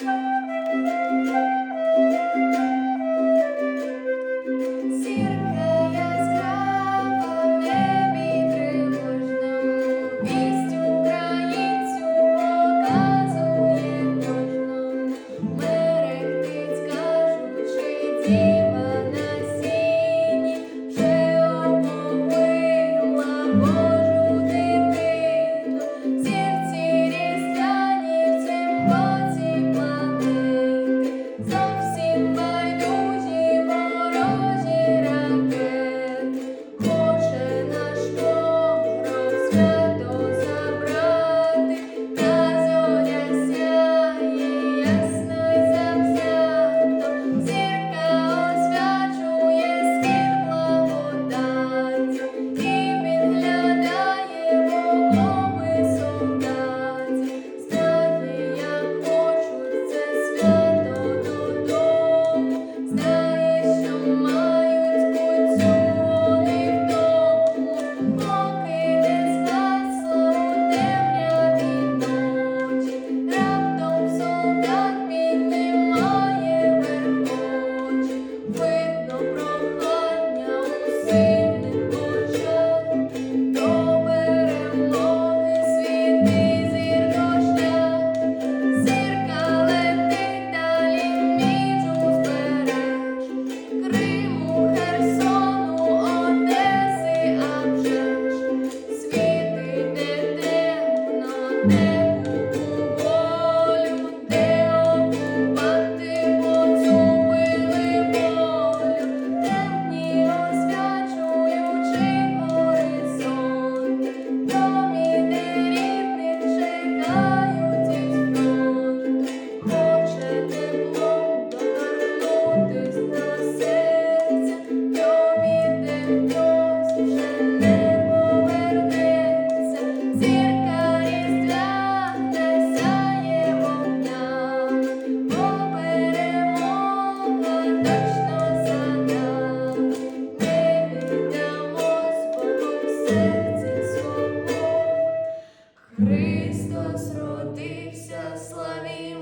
Música Amen. Христос родився, славімо